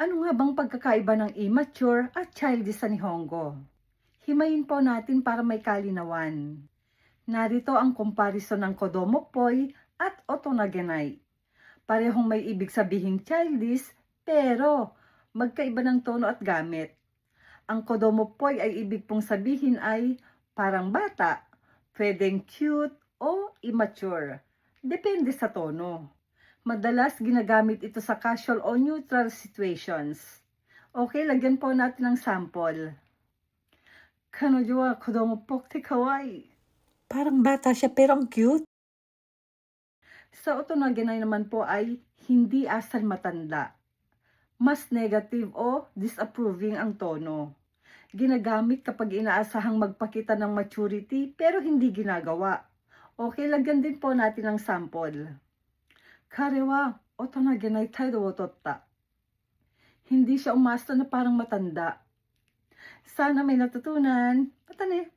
Ano nga bang pagkakaiba ng immature at childish sa Nihongo? Himayin po natin para may kalinawan. Narito ang comparison ng Kodomo Poi at Otonagenai. Parehong may ibig sabihing childish, pero magkaiba ng tono at gamit. Ang Kodomo Poi ay ibig pong sabihin ay parang bata, pwedeng cute o immature. Depende sa tono. Madalas ginagamit ito sa casual o neutral situations. Okay, lagyan po natin ng sample. Kanojo wa kodomo pokte kawaii. Parang bata siya pero ang cute. Sa otonagenay naman po ay hindi asal matanda. Mas negative o disapproving ang tono. Ginagamit kapag inaasahang magpakita ng maturity pero hindi ginagawa. Okay, lagyan din po natin ng sample. 彼は大人げない態度をとった。Hindi siya umasta na parang matanda. Sana may natutunan. Patane!